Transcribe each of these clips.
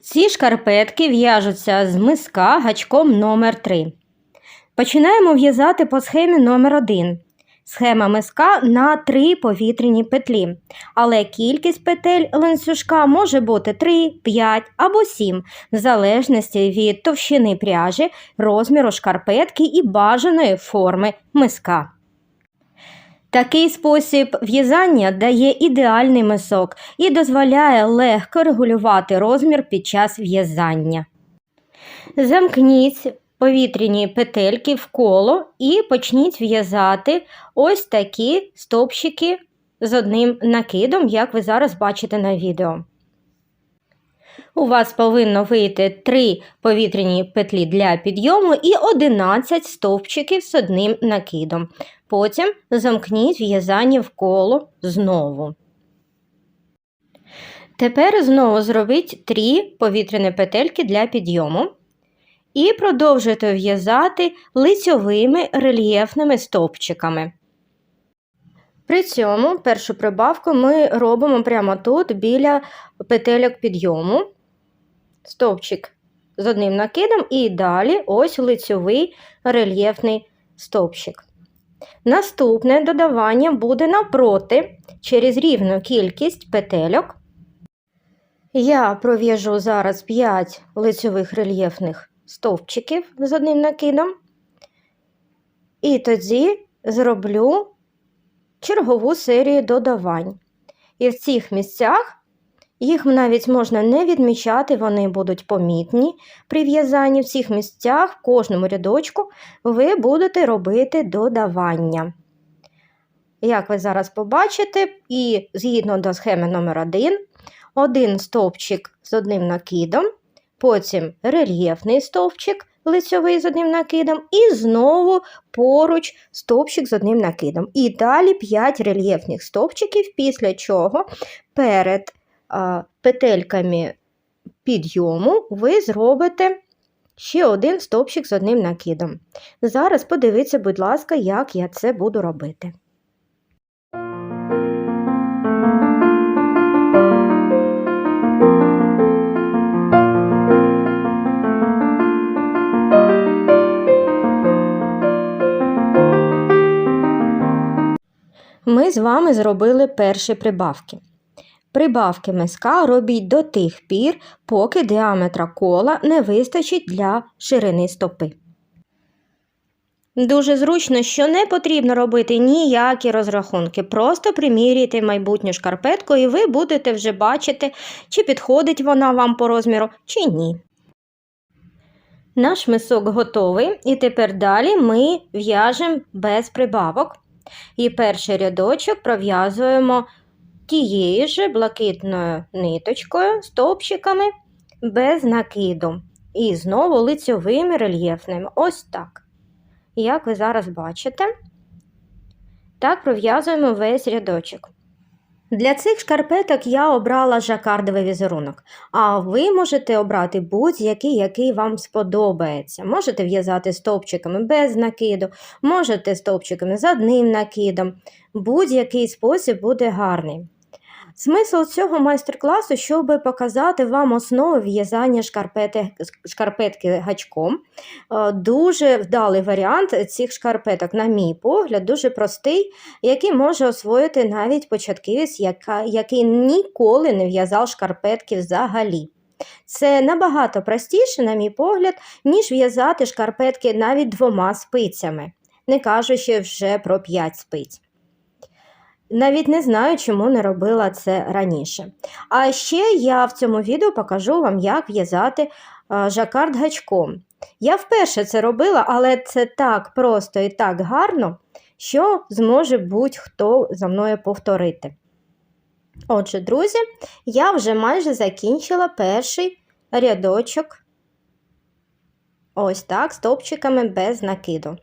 Ці шкарпетки в'яжуться з миска гачком номер 3 Починаємо в'язати по схемі номер 1 Схема миска на 3 повітряні петлі, але кількість петель ланцюжка може бути 3, 5 або 7, в залежності від товщини пряжі, розміру шкарпетки і бажаної форми миска. Такий спосіб в'язання дає ідеальний мисок і дозволяє легко регулювати розмір під час в'язання. Замкніть повітряні петельки в коло і почніть в'язати ось такі стовпчики з одним накидом, як ви зараз бачите на відео. У вас повинно вийти 3 повітряні петлі для підйому і 11 стовпчиків з одним накидом. Потім замкніть в'язання в коло знову. Тепер знову зробіть 3 повітряні петельки для підйому. І продовжуйте в'язати лицьовими рельєфними стовпчиками. При цьому першу прибавку ми робимо прямо тут біля петельок підйому, стовпчик з одним накидом, і далі ось лицьовий рельєфний стовпчик. Наступне додавання буде навпроти через рівну кількість петельок. Я пров'яжу зараз 5 лицьових рельєфних стовпчиків з одним накидом, і тоді зроблю чергову серію додавань. І в цих місцях їх навіть можна не відмічати, вони будуть помітні при в'язанні. В цих місцях, в кожному рядочку, ви будете робити додавання. Як ви зараз побачите, і згідно до схеми номер 1 один стовпчик з одним накидом, потім рельєфний стовпчик лицьовий з одним накидом, і знову поруч стовпчик з одним накидом. І далі 5 рельєфних стовпчиків, після чого перед петельками підйому ви зробите ще один стовпчик з одним накидом. Зараз подивіться, будь ласка, як я це буду робити. Ми з вами зробили перші прибавки. Прибавки миска робіть до тих пір, поки діаметра кола не вистачить для ширини стопи. Дуже зручно, що не потрібно робити ніякі розрахунки. Просто примірюйте майбутню шкарпетку і ви будете вже бачити, чи підходить вона вам по розміру, чи ні. Наш мисок готовий, і тепер далі ми в'яжемо без прибавок. І перший рядочок пров'язуємо тією ж блакитною ниточкою, стовпчиками без накиду. І знову лицьовими рельєфними. Ось так. Як ви зараз бачите, так пров'язуємо весь рядочок. Для цих шкарпеток я обрала жакардовий візерунок, а ви можете обрати будь-який, який вам сподобається. Можете в'язати стовпчиками без накиду, можете стовпчиками з одним накидом. Будь-який спосіб буде гарний. Смисл цього майстер-класу, щоб показати вам основи в'язання шкарпетки гачком. Е, дуже вдалий варіант цих шкарпеток, на мій погляд, дуже простий, який може освоїти навіть початківець, який ніколи не в'язав шкарпетки взагалі. Це набагато простіше, на мій погляд, ніж в'язати шкарпетки навіть двома спицями, не кажучи вже про 5 спиць. Навіть не знаю, чому не робила це раніше. А ще я в цьому відео покажу вам, як в'язати жакард гачком. Я вперше це робила, але це так просто і так гарно, що зможе будь-хто за мною повторити. Отже, друзі, я вже майже закінчила перший рядочок ось так, стовпчиками без накиду.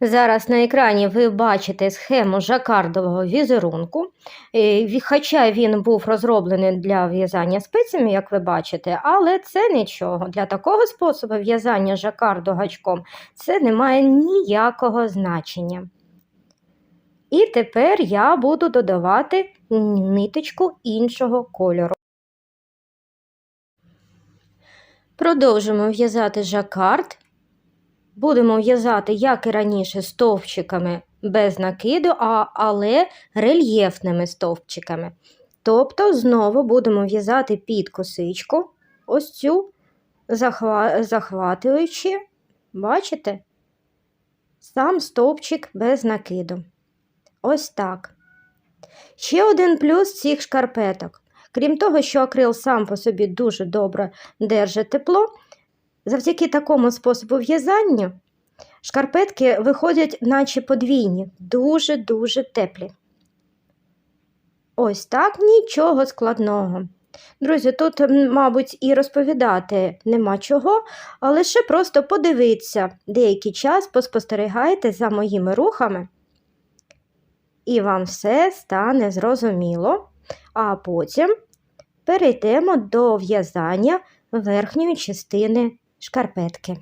Зараз на екрані ви бачите схему жакардового візерунку, е, хоча він був розроблений для в'язання спицями, як ви бачите, але це нічого. Для такого способу в'язання жакарду гачком це не має ніякого значення. І тепер я буду додавати ниточку іншого кольору. Продовжимо в'язати жакард. Будемо в'язати, як і раніше, стовпчиками без накиду, а, але рельєфними стовпчиками. Тобто, знову будемо в'язати під косичку, ось цю захва... захватуючи, бачите? Сам стовпчик без накиду. Ось так. Ще один плюс цих шкарпеток. Крім того, що акрил сам по собі дуже добре держить тепло, завдяки такому способу в'язання шкарпетки виходять, наче подвійні, дуже-дуже теплі. Ось так нічого складного. Друзі, тут, мабуть, і розповідати нема чого, а лише просто подивіться деякий час, поспостерігайте за моїми рухами, і вам все стане зрозуміло. А потім перейдемо до в'язання верхньої частини шкарпетки.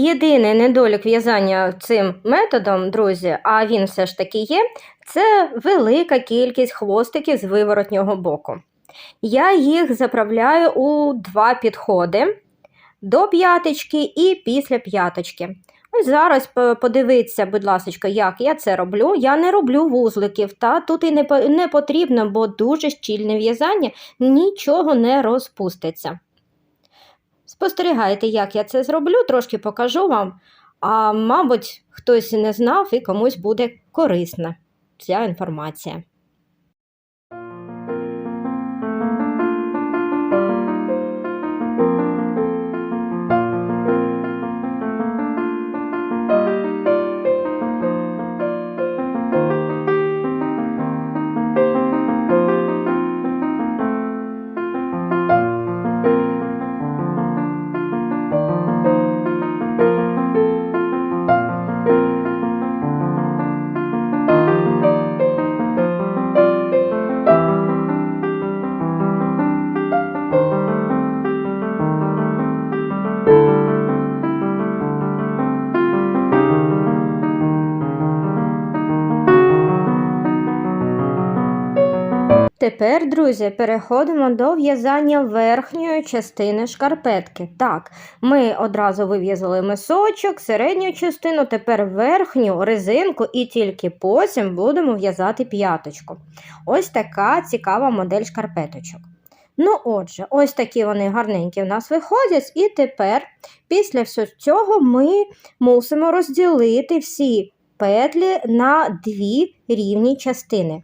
Єдиний недолік в'язання цим методом, друзі, а він все ж таки є, це велика кількість хвостиків з виворотнього боку. Я їх заправляю у два підходи до п'яточки і після п'яточки. Ось зараз подивіться, будь ласка, як я це роблю. Я не роблю вузликів, та тут і не потрібно, бо дуже щільне в'язання нічого не розпуститься. Спостерігайте, як я це зроблю, трошки покажу вам. А мабуть, хтось не знав і комусь буде корисна ця інформація. Тепер, друзі, переходимо до в'язання верхньої частини шкарпетки. Так, ми одразу вив'язали мисочок, середню частину, тепер верхню резинку і тільки потім будемо в'язати п'яточку. Ось така цікава модель шкарпеточок. Ну, отже, ось такі вони гарненькі в нас виходять, і тепер, після всього цього, ми мусимо розділити всі петлі на дві рівні частини.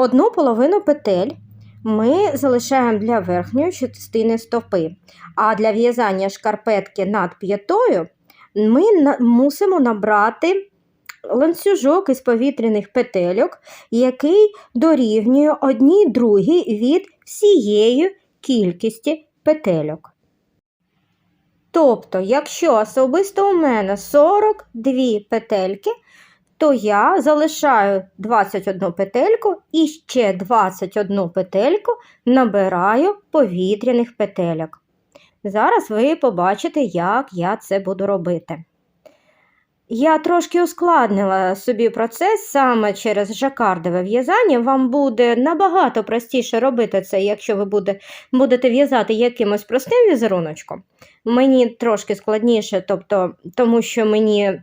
Одну половину петель ми залишаємо для верхньої частини стопи, а для в'язання шкарпетки над п'ятою ми мусимо набрати ланцюжок із повітряних петельок, який дорівнює одній другій від всієї кількості петельок. Тобто, якщо особисто у мене 42 петельки, то я залишаю 21 петельку і ще 21 петельку набираю повітряних петельок. Зараз ви побачите, як я це буду робити. Я трошки ускладнила собі процес саме через жакардове в'язання. Вам буде набагато простіше робити це, якщо ви буде, будете в'язати якимось простим візеруночком. Мені трошки складніше, тобто, тому що мені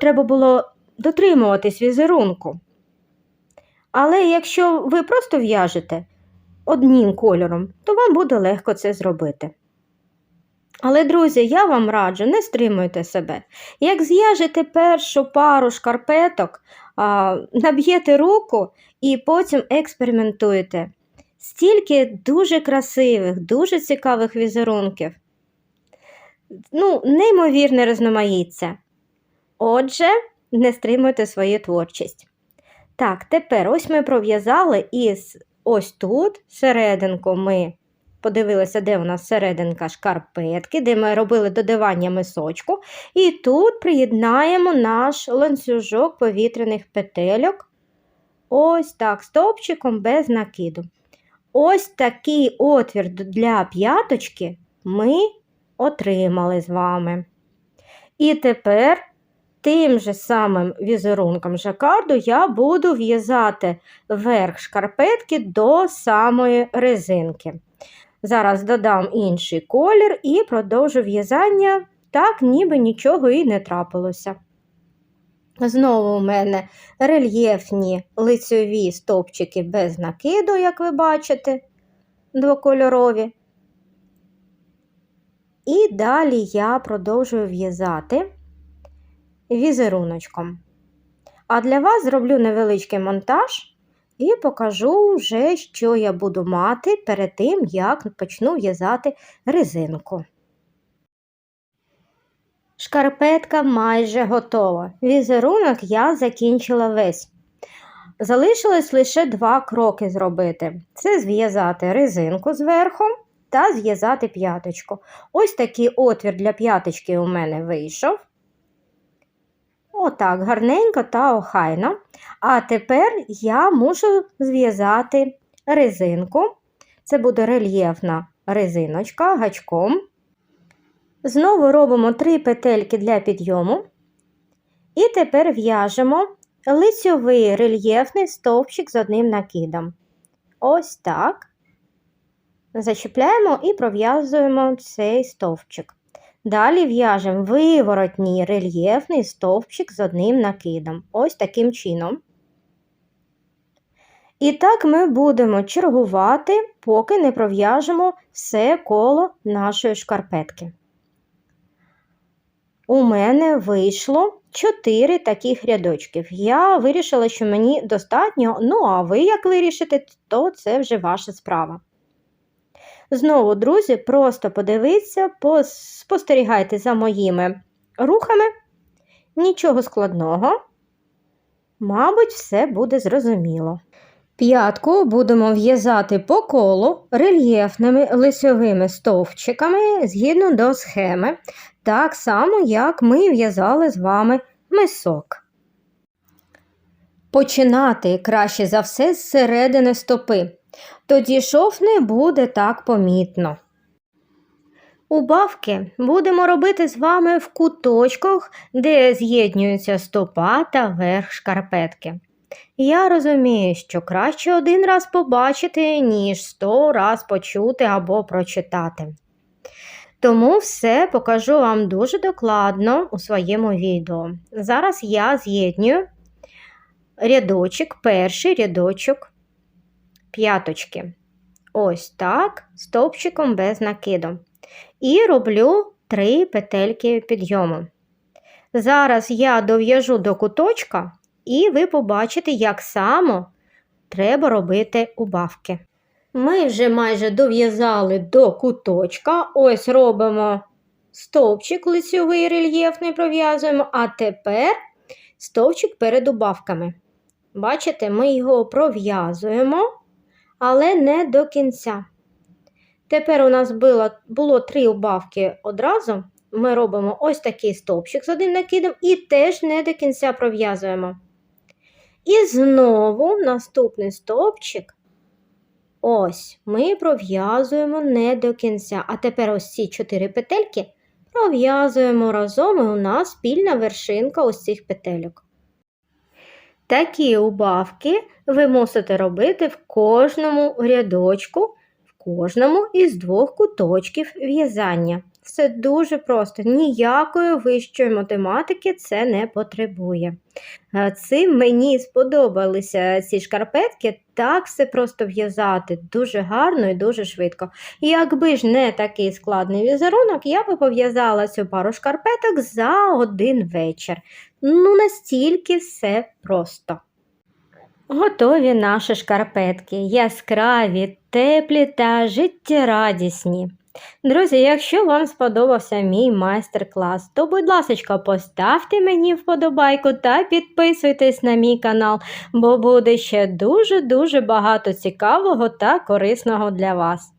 треба було дотримуватись візерунку. Але якщо ви просто в'яжете одним кольором, то вам буде легко це зробити. Але, друзі, я вам раджу, не стримуйте себе. Як зв'яжете першу пару шкарпеток, наб'єте руку і потім експериментуєте. Стільки дуже красивих, дуже цікавих візерунків. Ну, неймовірне різноманіття. Отже, не стримуєте свою творчість. Так, тепер ось ми пров'язали і з- ось тут серединку ми подивилися, де у нас серединка шкарпетки, де ми робили додавання мисочку. І тут приєднаємо наш ланцюжок повітряних петельок. Ось так, стовпчиком без накиду. Ось такий отвір для п'яточки ми отримали з вами. І тепер тим же самим візерунком жакарду я буду в'язати верх шкарпетки до самої резинки. Зараз додам інший колір і продовжу в'язання так, ніби нічого і не трапилося. Знову у мене рельєфні лицьові стовпчики без накиду, як ви бачите, двокольорові. І далі я продовжую в'язати візеруночком. А для вас зроблю невеличкий монтаж і покажу вже, що я буду мати перед тим, як почну в'язати резинку. Шкарпетка майже готова. Візерунок я закінчила весь. Залишилось лише два кроки зробити: це зв'язати резинку зверху та зв'язати п'яточку. Ось такий отвір для п'яточки у мене вийшов. Отак, гарненько та охайно. А тепер я мушу зв'язати резинку. Це буде рельєфна резиночка гачком. Знову робимо 3 петельки для підйому. І тепер в'яжемо лицьовий рельєфний стовпчик з одним накидом. Ось так. Зачіпляємо і пров'язуємо цей стовпчик. Далі в'яжемо виворотній рельєфний стовпчик з одним накидом. Ось таким чином. І так ми будемо чергувати, поки не пров'яжемо все коло нашої шкарпетки. У мене вийшло 4 таких рядочків. Я вирішила, що мені достатньо, ну а ви як вирішите, то це вже ваша справа. Знову, друзі, просто подивіться, спостерігайте за моїми рухами. Нічого складного. Мабуть, все буде зрозуміло. П'ятку будемо в'язати по колу рельєфними лицьовими стовпчиками згідно до схеми, так само, як ми в'язали з вами мисок. Починати краще за все з середини стопи. Тоді шов не буде так помітно. Убавки будемо робити з вами в куточках, де з'єднюються стопа та верх шкарпетки. Я розумію, що краще один раз побачити, ніж сто раз почути або прочитати. Тому все покажу вам дуже докладно у своєму відео. Зараз я з'єднюю рядочок, перший рядочок п'яточки. Ось так, стовпчиком без накиду. І роблю три петельки підйому. Зараз я дов'яжу до куточка, і ви побачите, як само треба робити убавки. Ми вже майже дов'язали до куточка. Ось робимо стовпчик лицьовий рельєфний пров'язуємо, а тепер стовпчик перед убавками. Бачите, ми його пров'язуємо, але не до кінця. Тепер у нас було, було три убавки одразу. Ми робимо ось такий стовпчик з одним накидом і теж не до кінця пров'язуємо. І знову наступний стовпчик. Ось, ми пров'язуємо не до кінця. А тепер ось ці чотири петельки пров'язуємо разом, і у нас спільна вершинка ось цих петельок. Такі убавки ви мусите робити в кожному рядочку, в кожному із двох куточків в'язання. Все дуже просто, ніякої вищої математики це не потребує. Е, Цим мені сподобалися ці шкарпетки, так все просто в'язати, дуже гарно і дуже швидко. Якби ж не такий складний візерунок, я би пов'язала цю пару шкарпеток за один вечір. Ну, настільки все просто. Готові наші шкарпетки, яскраві, теплі та життєрадісні. Друзі, якщо вам сподобався мій майстер-клас, то, будь ласка, поставте мені вподобайку та підписуйтесь на мій канал, бо буде ще дуже-дуже багато цікавого та корисного для вас.